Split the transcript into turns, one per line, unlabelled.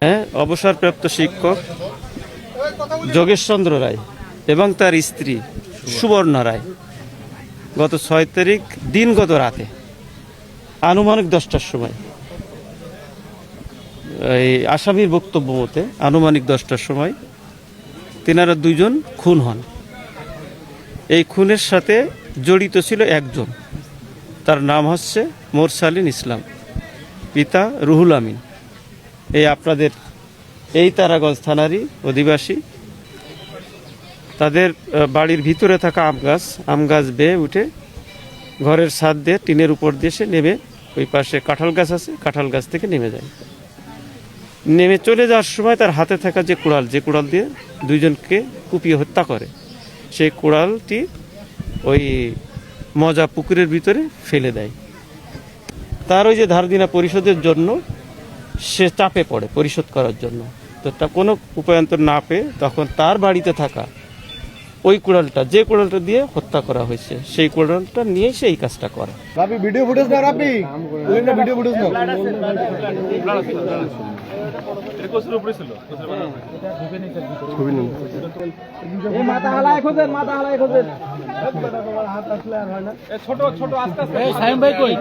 হ্যাঁ অবসরপ্রাপ্ত শিক্ষক যোগেশচন্দ্র রায়। এবং তার স্ত্রী সুবর্ণা রায়। গত ছয় তারিখ দিনগত রাতে, আনুমানিক দশটার সময়, এই আসামির বক্তব্য মতে আনুমানিক দশটার সময় তেনারা দুইজন খুন হন। এই খুনের সাথে জড়িত ছিল একজন। তার নাম হচ্ছে মোরসালিন ইসলাম, পিতা রুহুল আমিন। এই আপনাদের এই তারাগঞ্জ থানারই অধিবাসী তাদের বাড়ির ভিতরে থাকা আম গাছ আম গাছ বেয়ে উঠে ঘরের ছাদ দিয়ে টিনের উপর দিয়ে সে নেমে ওই পাশে কাঁঠাল গাছ আছে, কাঁঠাল গাছ থেকে নেমে যায়। নেমে চলে যাওয়ার সময় তার হাতে থাকা যে কুড়াল যে কুড়াল দিয়ে দুইজনকে কুপিয়ে হত্যা করে, সেই কুড়ালটি ওই মজা পুকুরের ভিতরে ফেলে দেয়। তার ওই যে ধারদিনা পরিশোধের জন্য সে চাপে পড়ে পরিশোধ করার জন্য। তো তা কোনো উপায়ন্তর না পেয়ে তখন তার বাড়িতে থাকা ওই কুড়ালটা যে কুড়ালটা দিয়ে হত্যা করা হয়েছে সেই কুড়ালটা নিয়ে সে এই কাজটা করে
রাবি ভিডিও ফুটেজ না রাবি ভিডিও ফুটেজ না
মাথা হালায় খোঁজেন মাথা হালায় খোঁজেন ছোট ছোট আস্তে আস্তে ভাই কই